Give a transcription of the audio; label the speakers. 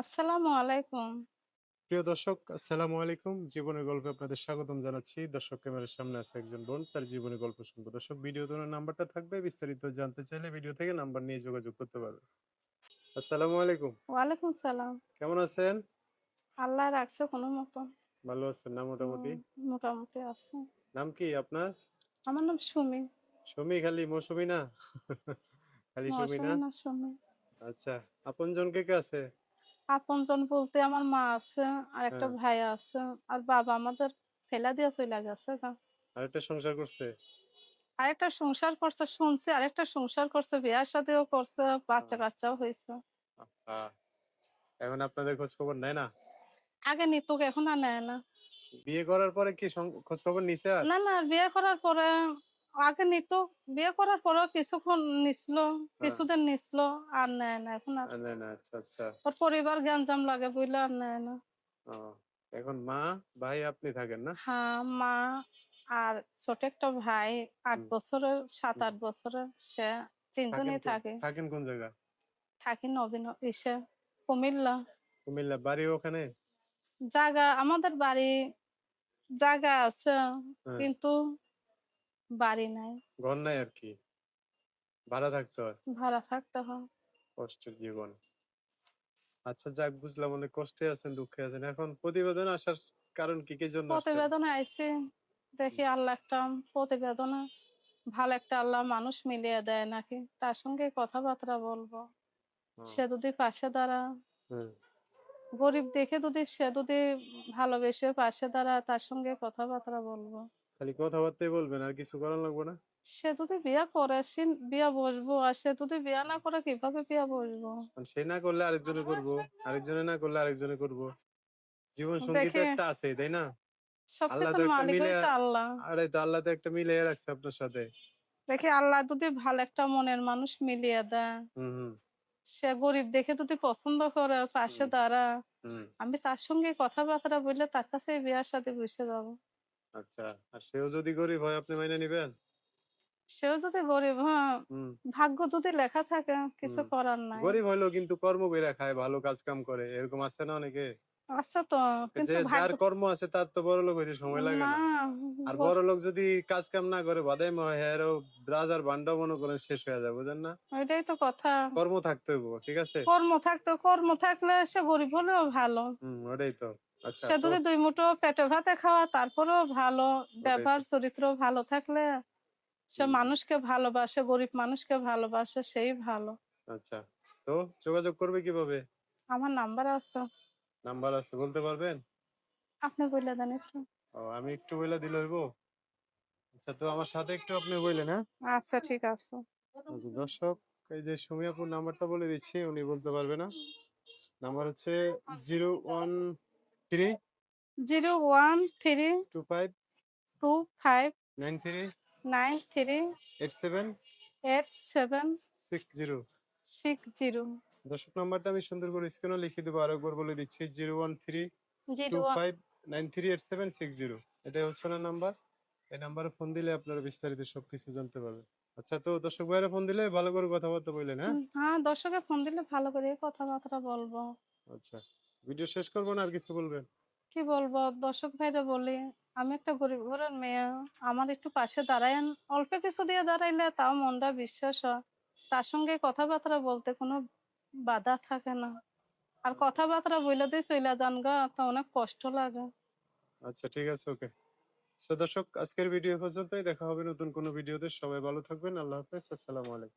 Speaker 1: আসসালামু আলাইকুম।
Speaker 2: প্রিয় দর্শক আসসালামু আলাইকুম। জীবনের গল্পে আপনাদের স্বাগতম জানাচ্ছি। দর্শক ক্যামেরার সামনে আছে একজন বোন। তার জীবনের গল্প শুনব। দর্শক নাম্বারটা থাকবে। বিস্তারিত জানতে চাইলে ভিডিও থেকে নাম্বার নিয়ে যোগাযোগ করতে পারবে আসসালামু আলাইকুম।
Speaker 1: ওয়ালাইকুম সালাম।
Speaker 2: কেমন আছেন?
Speaker 1: আল্লাহ রাখছে কোনো মতো।
Speaker 2: ভালো আছেন? না মোটামুটি?
Speaker 1: মোটামুটি আছে।
Speaker 2: নাম কি আপনার?
Speaker 1: আমার নাম সুমি।
Speaker 2: সুমি খালি মৌসুমি না? খালি সুমি না?
Speaker 1: মৌসুমী না সুমি।
Speaker 2: আচ্ছা আপনজন কে কে আছে?
Speaker 1: আপনজন বলতে আমার মা আছে আর একটা
Speaker 2: হ্যাঁ।
Speaker 1: ভাই আছে আর বাবা আমাদের ফেলা দিয়ে চলে গেছে গা।
Speaker 2: আরেকটা সংসার করছে
Speaker 1: আরেকটা সংসার করছে শুনছি আরেকটা সংসার করছে বিয়ার সাথেও করছে বাচ্চা
Speaker 2: হ্যাঁ।
Speaker 1: কাচ্চাও হয়েছে
Speaker 2: আহ, এখন আপনাদের খোঁজ খবর নেয় না
Speaker 1: আগে নিত এখন আর নেয় না
Speaker 2: বিয়ে করার পরে কি সং- খোঁজ খবর নিছে আর
Speaker 1: না না বিয়ে করার পরে আগে নিত বিয়ে করার পরে কিছুক্ষণ নিছিল কিছুদিন নিছিল আর নেয় না এখন আর
Speaker 2: আহ, না আচ্ছা আচ্ছা।
Speaker 1: ওর পরিবার গ্যাঞ্জাম লাগে বুঝলে আর নেয় না।
Speaker 2: এখন মা ভাই আপনি থাকেন না?
Speaker 1: হ্যাঁ মা আর ছোট একটা ভাই আট বছরের সাত আট বছরের সে তিনজনই থাকে।
Speaker 2: থাকেন কোন জায়গা?
Speaker 1: থাকি নবীন ইসে কুমিল্লা।
Speaker 2: কুমিল্লা বাড়ি ওখানে?
Speaker 1: জায়গা আমাদের বাড়ি জায়গা আছে
Speaker 2: হ্যাঁ,
Speaker 1: কিন্তু বাড়ি নাই।
Speaker 2: ঘর নাই আর কি। ভাড়া থাকতে হয়।
Speaker 1: ভাড়া থাকতে হয়।
Speaker 2: কষ্টের জীবন। আচ্ছা যাক বুঝলাম অনেক কষ্টে আছেন দুঃখে আছেন। এখন প্রতিবেদন আসার কারণ কি কি জন্য?
Speaker 1: প্রতিবেদনে আইছি। দেখি আল্লাহ একটা প্রতিবেদনে ভালো একটা আল্লাহ মানুষ মিলিয়ে দেয় নাকি? তার সঙ্গে কথাবার্তা বলব। সে যদি পাশে দাঁড়া গরিব দেখে যদি সে যদি ভালোবেসে পাশে দাঁড়া তার সঙ্গে কথাবার্তা বলব।
Speaker 2: খালি কথাবার্তাই বলবেন আর কিছু করার লাগবে না?
Speaker 1: সে যদি বিয়া করে সে বিয়া বসবো আর সে যদি বিয়া না করে কীভাবে বিয়া বসবো?
Speaker 2: সে না করলে আরেকজনে করব আরেকজনে না করলে আরেকজনে করব। জীবন সঙ্গী তো একটা আছে তাই না? আল্লাহ তো একটা মিলে-
Speaker 1: আল্লাহ।
Speaker 2: আরে তো আল্লাহ তো একটা মিলিয়ে রাখছে আপনার সাথে।
Speaker 1: দেখি আল্লাহ যদি ভালো একটা মনের মানুষ মিলিয়ে দেয়। সে গরিব দেখে যদি পছন্দ করে পাশে। দাঁড়া আমি তার সঙ্গে কথাবার্তা বললে তার কাছে বিয়ার সাথে বসে যাব।
Speaker 2: আচ্ছা আর সেও যদি গরিব হয় আপনি মাইনে নিবেন?
Speaker 1: সেও যদি গরিব হ্যাঁ
Speaker 2: হুম।
Speaker 1: ভাগ্য যদি লেখা থাকে কিছু
Speaker 2: হুম।
Speaker 1: করার নাই।
Speaker 2: গরিব কিন্তু কর্ম করে খায় ভালো কাজ কাম করে এরকম আছে না অনেকে?
Speaker 1: আচ্ছা তো কিন্তু
Speaker 2: যে যার
Speaker 1: ভাগ্য
Speaker 2: কর্ম আছে তার তো বড় লোক হইতে সময় লাগে
Speaker 1: না
Speaker 2: না। আর বড় লোক যদি কাজ কাম না করে বাদাই হয় আরও রাজার ভান্ডা মনে করেন শেষ হয়ে যাবে বুঝেন না?
Speaker 1: ওইটাই তো কথা।
Speaker 2: কর্ম থাকতে হইব ঠিক আছে?
Speaker 1: কর্ম থাকতো কর্ম থাকলে সে গরিব হলেও ভালো।
Speaker 2: হুম ওটাই তো।
Speaker 1: সে
Speaker 2: তো-
Speaker 1: যদি দুই মুঠো পেটে ভাতে খাওয়া তারপরেও ভালো ব্যবহার চরিত্র ভালো থাকলে সে মানুষকে ভালোবাসে গরিব মানুষকে ভালোবাসে সেই ভালো।
Speaker 2: আচ্ছা তো যোগাযোগ করবে কীভাবে?
Speaker 1: আমার নাম্বার আছে।
Speaker 2: নাম্বার আছে বলতে পারবেন?
Speaker 1: আপনি বলে দেন একটু।
Speaker 2: ও আমি একটু বলে দিলে হইব? আচ্ছা তো আমার সাথে একটু আপনি বললেন হ্যাঁ?
Speaker 1: আচ্ছা ঠিক আছে।
Speaker 2: আচ্ছা, দর্শক এই যে সুমিয়াপুর নাম্বারটা বলে দিচ্ছি উনি বলতে পারবে না। নাম্বার হচ্ছে zero one three
Speaker 1: zero one three
Speaker 2: two five
Speaker 1: two five
Speaker 2: nine three
Speaker 1: nine three
Speaker 2: eight seven
Speaker 1: eight seven
Speaker 2: six zero
Speaker 1: six zero
Speaker 2: দর্শক নাম্বারটা আমি সুন্দর করে স্ক্রিনে লিখে দেবো আরেকবার বলে দিচ্ছি zero one three two five nine three eight seven six zero এটাই হচ্ছে না নাম্বার। এই নাম্বারে ফোন দিলে আপনারা বিস্তারিত সবকিছু জানতে পারবেন। আচ্ছা তো দর্শক ভাইরা ফোন দিলে ভালো করে কথাবার্তা বললেন হ্যাঁ?
Speaker 1: হ্যাঁ দর্শকে ফোন দিলে ভালো করে কথাবার্তা বলব।
Speaker 2: আচ্ছা। ভিডিও শেষ করব না আর কিছু বলবেন?
Speaker 1: কি বলব? দর্শক ভাইরা বলি আমি একটা গরিব ঘরের মেয়ে আমার একটু পাশে দাঁড়ায়েন অল্প কিছু দিয়ে দাঁড়াইলে তাও মনটা বিশ্বাস হয়। তার সঙ্গে কথাবার্তা বলতে কোনো বাধা থাকে না। আর কথাবার্তা বইলে দিয়ে চলে যান গা তো অনেক কষ্ট লাগে।
Speaker 2: আচ্ছা ঠিক আছে ওকে। সো দর্শক আজকের ভিডিও পর্যন্তই। দেখা হবে নতুন কোনো ভিডিওতে। সবাই ভালো থাকবেন। আল্লাহ হাফেজ। আসসালামু আলাইকুম।